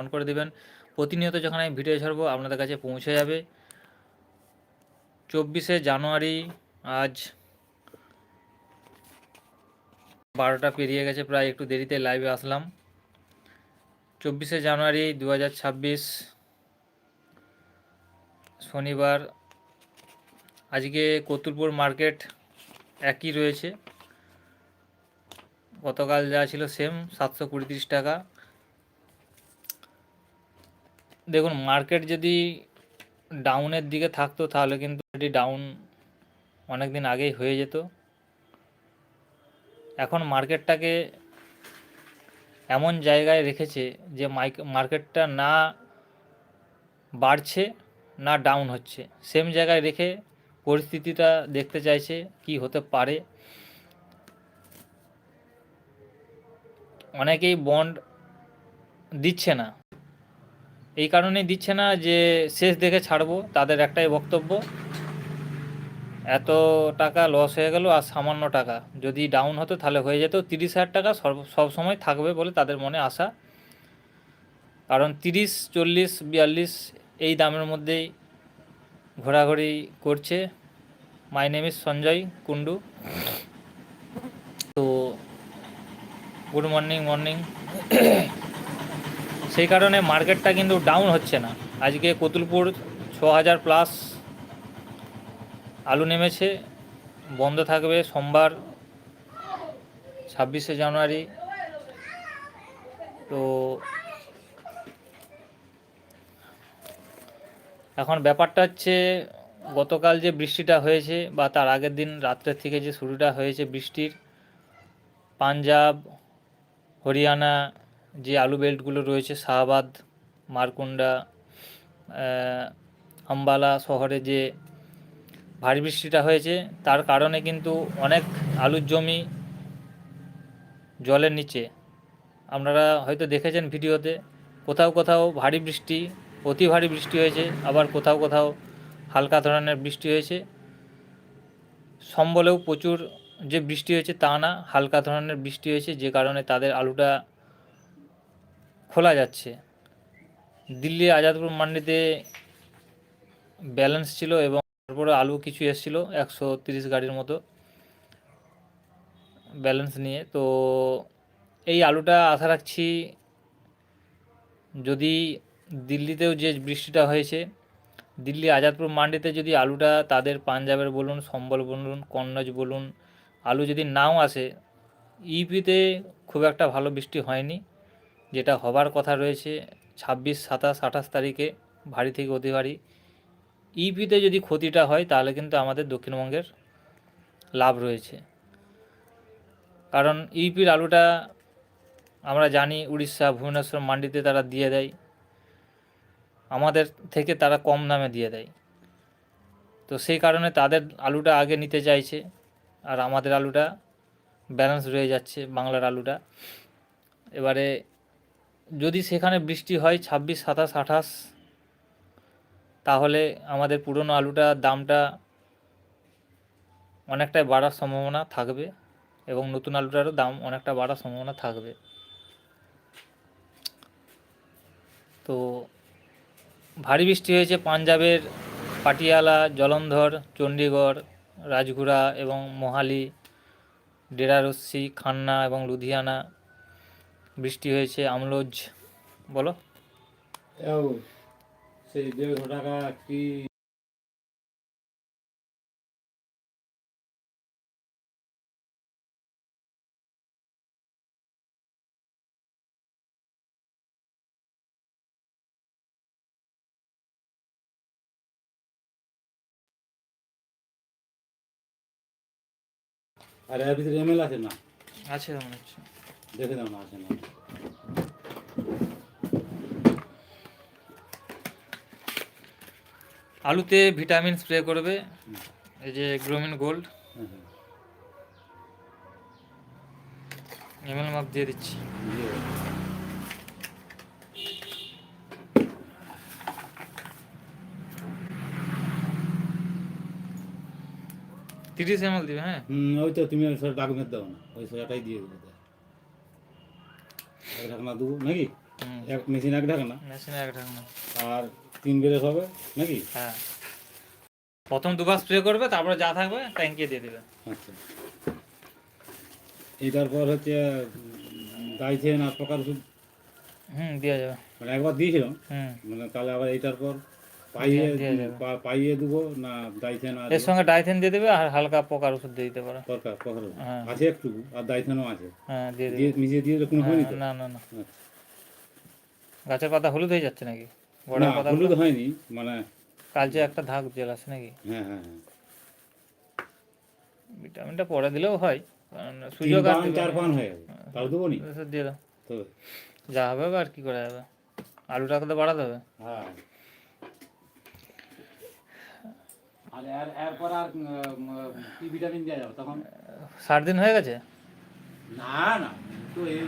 On করে দেবেন। প্রতিনিয়ত যখন আমি ভিডিও ছাড়বো, আপনাদের কাছে পৌঁছে যাবে। চব্বিশে জানুয়ারি আজ বারোটা পেরিয়ে গেছে, প্রায় একটু দেরিতে লাইভে আসলাম। চব্বিশে জানুয়ারি দু হাজার ছাব্বিশ শনিবার। আজকে কতুলপুর মার্কেট একই রয়েছে। গতকাল যা ছিল সেম সাতশো কুড়ি টাকা। দেখুন মার্কেট যদি ডাউনের দিকে থাকতো, তাহলে কিন্তু এটি ডাউন অনেক দিন আগেই হয়ে যেত। এখন মার্কেটটাকে এমন জায়গায় রেখেছে যে মার্কেটটা না বাড়ছে, না ডাউন হচ্ছে। সেম জায়গায় রেখে পরিস্থিতিটা দেখতে চাইছে কি হতে পারে। অনেকেই বন্ড দিচ্ছে না। এই কারণেই দিচ্ছে না যে শেষ দেখে ছাড়বো, তাদের একটাই বক্তব্য। এত টাকা লস হয়ে গেল আর সামান্য টাকা। যদি ডাউন হতো তাহলে হয়ে যেত তিরিশ হাজার টাকা সব সময় থাকবে বলে তাদের মনে আশা। কারণ তিরিশ, চল্লিশ, বিয়াল্লিশ এই দামের মধ্যেই ঘোরাঘুরি করছে। মাই নেম সঞ্জয় কুন্ডু তো গুড মর্নিং মর্নিং সেই কারণে মার্কেটটা কিন্তু ডাউন হচ্ছে না। আজকে কতুলপুর ছ হাজার প্লাস আলু নেমেছে, বন্ধ থাকবে সোমবার ছাব্বিশে জানুয়ারি। তো এখন ব্যাপারটা হচ্ছে, গতকাল যে বৃষ্টিটা হয়েছে বা তার আগের দিন রাত্রের থেকে যে শুরুটা হয়েছে বৃষ্টির, পাঞ্জাব, হরিয়ানা যে আলু বেল্টগুলো রয়েছে, শাহবাদ, মারকুন্ডা আম্বালা শহরে যে ভারী বৃষ্টিটা হয়েছে, তার কারণে কিন্তু অনেক আলুর জমি জলের নিচে। আপনারা হয়তো দেখেছেন ভিডিওতে, কোথাও কোথাও ভারী বৃষ্টি, অতি ভারী বৃষ্টি হয়েছে, আবার কোথাও কোথাও হালকা ধরনের বৃষ্টি হয়েছে। সম্বলেও প্রচুর যে বৃষ্টি হয়েছে তা না, হালকা ধরনের বৃষ্টি হয়েছে, যে কারণে তাদের আলুটা খোলা যাচ্ছে। দিল্লি আজাদপুর মান্ডিতে ব্যালেন্স ছিল এবং তারপরে আলু কিছু এসেছিল, একশো তিরিশ গাড়ির মতো ব্যালেন্স নিয়ে। তো এই আলুটা আশা রাখছি যদি দিল্লিতেও যে বৃষ্টিটা হয়েছে, দিল্লি আজাদপুর মান্ডিতে যদি আলুটা তাদের পাঞ্জাবের বলুন, সম্বল বলুন, কন্নজ বলুন, আলু যদি নাও আসে ইপিতে খুব একটা ভালো বৃষ্টি হয়নি। যেটা হবার কথা রয়েছে, ছাব্বিশ, সাতাশ, আঠাশ তারিখে ভারী থেকে অতি ভারী। ইপিতে যদি ক্ষতিটা হয়, তাহলে কিন্তু আমাদের দক্ষিণবঙ্গের লাভ রয়েছে। কারণ ইপির আলুটা আমরা জানি, উড়িষ্যা, ভুবনেশ্বর মান্ডিতে তারা দিয়ে দেয়। আমাদের থেকে তারা কম দামে দিয়ে দেয়। তো সেই কারণে তাদের আলুটা আগে নিতে চাইছে, আর আমাদের আলুটা ব্যালেন্স রয়ে যাচ্ছে, বাংলার আলুটা। এবারে যদি সেখানে বৃষ্টি হয় ছাব্বিশ, সাতাশ, আঠাশ, তাহলে আমাদের পুরনো আলুটার দামটা অনেকটাই বাড়ার সম্ভাবনা থাকবে এবং নতুন আলুটারও দাম অনেকটা বাড়ার সম্ভাবনা থাকবে। তো ভারী বৃষ্টি হয়েছে পাঞ্জাবের পাটিয়ালা, জলন্ধর, চণ্ডীগড়, রাজগুড়া এবং মোহালি, ডেরারস্সি, খান্না এবং লুধিয়ানা। বৃষ্টি হয়েছে আমলোজ বলো। সেই দেড়শো টাকা কি আর এর ভিতরে এমএল আছে না? আছে মনে হচ্ছে। দেখে দাও না আছে না। আলুতে ভিটামিন স্প্রে করবে এই যে গ্রোমিন গোল্ড। এমএল মাপ দিয়ে দিচ্ছি। তিরিশ এমএল দিবে হ্যাঁ? ওই তো তুমি ডাকুমেন্ট দাও না ওই সোজাটাই দিয়ে দেবো। এক ঢাকনা দেবো নাকি? এক মেশিন এক ঢাকনা? মেশিন এক ঢাকনা। আর তিন বেড়ে হবে নাকি? হ্যাঁ। প্রথম দুবার স্প্রে করবে তারপরে যা থাকবে ট্যাঙ্কে দিয়ে দেবে। আচ্ছা। এটার পর হচ্ছে গাইছেন আর প্রকার ওষুধ? হুম দেওয়া যাবে। মানে একবার দিয়েছিলাম। হুম। মানে তাহলে আবার এইটার পর পাইয়ে পাইয়ে দেবো না দাইছেন আর এর সঙ্গে ডাইথেন দিয়ে দেবে আর হালকা পোকার ওষুধ দিয়ে দিতে পারো। হ্যাঁ। আছে একটু আর আছে। হ্যাঁ দিয়ে দিয়ে মিশিয়ে দিয়ে কোনো হয়নি তো হ্যাঁ, না না না। আচ্ছা। গাছের পাতা হলুদ হয়ে যাচ্ছে নাকি? না পাতা হলুদ? হয়নি মানে কালচে একটা ধাক জেল আছে নাকি? হ্যাঁ হ্যাঁ হ্যাঁ। ভিটামিনটা পরে দিলেও হয় কারণ সুযোগ আর চার পান হয়ে গেছে। তাও দেবো নি? ওষুধ দিয়ে দাও। যা হবে হবে আর কি করা যাবে? আলুটাকে তো বাড়াতে হবে। হ্যাঁ। আর এর এরপর আর কি ভিটামিন দেওয়া যাবে তখন? ষাট দিন হয়ে গেছে? না না তো এই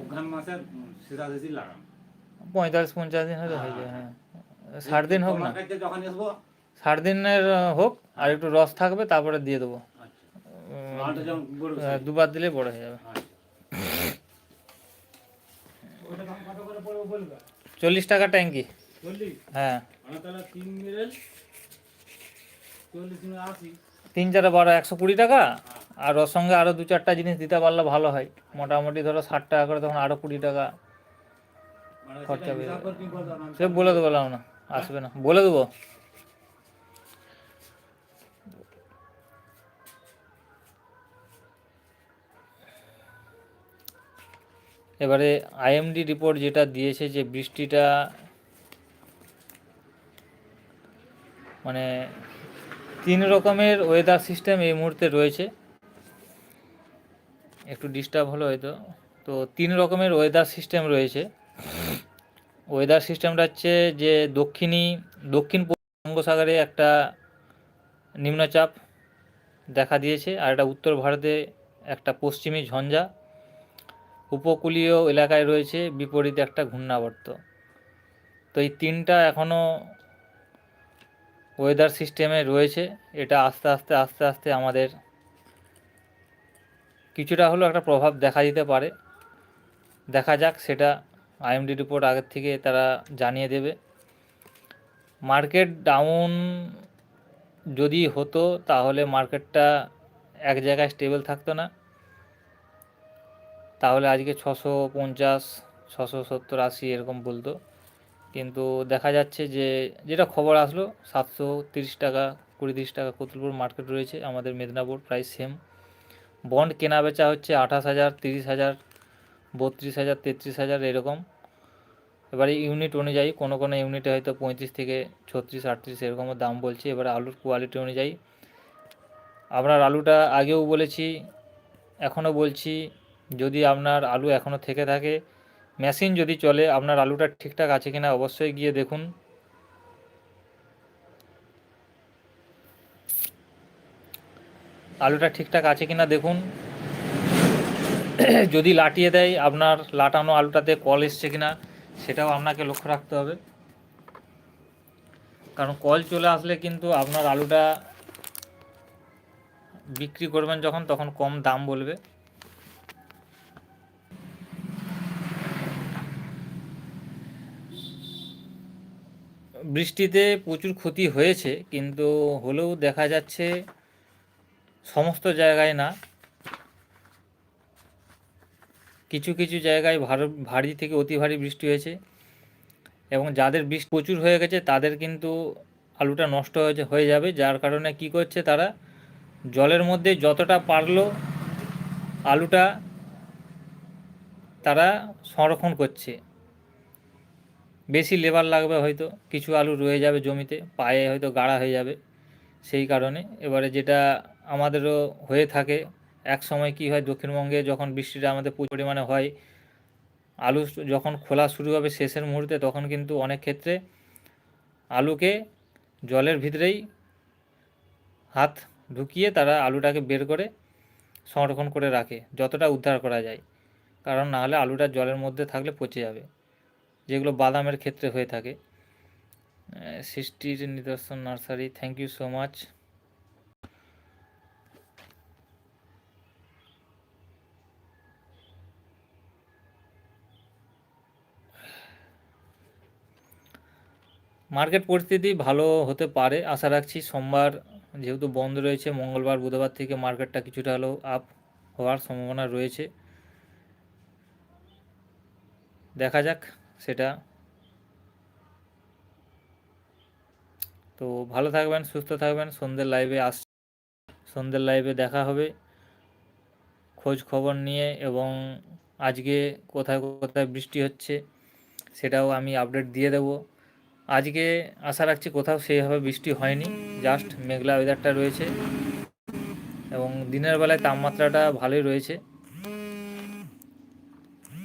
অঘ্রাণ মাসের পঁয়তাল্লিশ পঞ্চাশ দিন হলে হয়ে যায় হ্যাঁ। ষাট দিন হোক না। যখন আসব। ষাট দিনের হোক আর একটু রস থাকবে তারপরে দিয়ে দেবো। আচ্ছা। দুবার দিলে বড় হয়ে যাবে। আচ্ছা। চল্লিশ টাকা ট্যাঙ্কি। হ্যাঁ। মানে তিন চারে বারো একশো কুড়ি টাকা? আর ওর সঙ্গে আরও দু চারটা জিনিস দিতে পারলে ভালো হয়। মোটামুটি ধরো ষাট টাকা করে তখন আরও কুড়ি টাকা মানে খরচা বেড়ে সে বলে দেবো না আসবে না। বলে দেবো। এবারে আইএমডি রিপোর্ট যেটা দিয়েছে যে বৃষ্টিটা মানে তিন রকমের ওয়েদার সিস্টেম এই মুহূর্তে রয়েছে। একটু ডিস্টার্ব হলো হয়তো। তো তিন রকমের ওয়েদার সিস্টেম রয়েছে। ওয়েদার সিস্টেমটা হচ্ছে যে দক্ষিণী, দক্ষিণ বঙ্গোসাগরে একটা নিম্নচাপ দেখা দিয়েছে আর একটা উত্তর ভারতে একটা পশ্চিমী ঝঞ্ঝা। উপকূলীয় এলাকায় রয়েছে, বিপরীতে একটা ঘূর্ণাবর্ত। তো এই তিনটা এখনও ওয়েদার সিস্টেমে রয়েছে, এটা আস্তে আস্তে আস্তে আস্তে আমাদের কিছুটা হলেও একটা প্রভাব দেখা দিতে পারে। দেখা যাক, সেটা আইএমডি রিপোর্ট আগের থেকে তারা জানিয়ে দেবে। মার্কেট ডাউন যদি হতো, তাহলে মার্কেটটা এক জায়গায় স্টেবল থাকতো না। তাহলে আজকে ছশো পঞ্চাশ, ছশো সত্তর, আশি, এরকম বলতো। কিন্তু দেখা যাচ্ছে যে, যেটা খবর আসলো, সাতশো তিরিশ টাকা, কুড়ি তিরিশ টাকা কতুলপুর মার্কেট রয়েছে, আমাদের মেদিনীপুর প্রায় সেম বন্ড কেনা বেচা হচ্ছে আঠাশ হাজার, তিরিশ হাজার, বত্রিশ হাজার, তেত্রিশ হাজার, এরকম। এবারে ইউনিট অনুযায়ী, কোনো কোনো ইউনিটে হয়তো পঁয়ত্রিশ থেকে ছত্রিশ, আটত্রিশ এরকমও দাম বলছে, এবারে আলুর কোয়ালিটি অনুযায়ী। আপনার আলুটা আগেও বলেছি, এখনও বলছি, যদি আপনার আলু এখনও থেকে থাকে মেশিন যদি চলে, আপনার আলুটা ঠিকঠাক আছে কিনা অবশ্যই গিয়ে দেখুন। আলুটা ঠিকঠাক আছে কিনা দেখুন। যদি লাটিয়ে দেয়, আপনার লাটানো আলুটাতে কল এসছে কিনা, সেটাও আপনাকে লক্ষ্য রাখতে হবে। কারণ কল চলে আসলে কিন্তু আপনার আলুটা বিক্রি করবেন যখন, তখন কম দাম বলবে। বৃষ্টিতে প্রচুর ক্ষতি হয়েছে, কিন্তু হলেও দেখা যাচ্ছে সমস্ত জায়গায় না। কিছু কিছু জায়গায় ভারী থেকে অতি ভারী বৃষ্টি হয়েছে এবং যাদের বৃষ্টি প্রচুর হয়ে গেছে, তাদের কিন্তু আলুটা নষ্ট হয়ে যাবে। যার কারণে কি করছে তারা, জলের মধ্যে যতটা পারল আলুটা তারা সংরক্ষণ করছে। বেশি লেবার লাগবে হয়তো, কিছু আলু রয়ে যাবে জমিতে, পায়ে হয়তো গাড়া হয়ে যাবে, সেই কারণে। এবারে যেটা আমাদেরও হয়ে থাকে, এক সময় কি হয়, দক্ষিণবঙ্গে যখন বৃষ্টিটা আমাদের প্রচুর পরিমাণে হয়, আলু যখন খোলা শুরু হবে শেষের মুহূর্তে, তখন কিন্তু অনেক ক্ষেত্রে আলুকে জলের ভিতরেই হাত ঢুকিয়ে তারা আলুটাকে বের করে সংরক্ষণ করে রাখে, যতটা উদ্ধার করা যায়। কারণ না হলে আলুটা জলের মধ্যে থাকলে পচে যাবে। যেগুলো বাদামের ক্ষেত্রে হয়ে থাকে। সৃষ্টির নিদর্শন nursery thank you so much market পরিস্থিতি ভালো হতে পারে, আশা রাখছি। সোমবার যেহেতু বন্ধ রয়েছে, মঙ্গলবার, বুধবার থেকে মার্কেটটা কিছুটা হলেও আপ হওয়ার সম্ভাবনা রয়েছে। দেখা যাক। সেটা। তো ভালো থাকবেন, সুস্থ থাকবেন, সন্ধ্যের লাইভে আস, সন্ধ্যের লাইভে দেখা হবে। খোঁজ খবর নিয়ে এবং আজকে কোথায় কোথায় বৃষ্টি হচ্ছে সেটাও আমি আপডেট দিয়ে দেব। আজকে আশা রাখছি কোথাও সেইভাবে বৃষ্টি হয়নি জাস্ট মেঘলা ওয়েদারটা রয়েছে এবং দিনের বেলায় তাপমাত্রাটা ভালোই রয়েছে।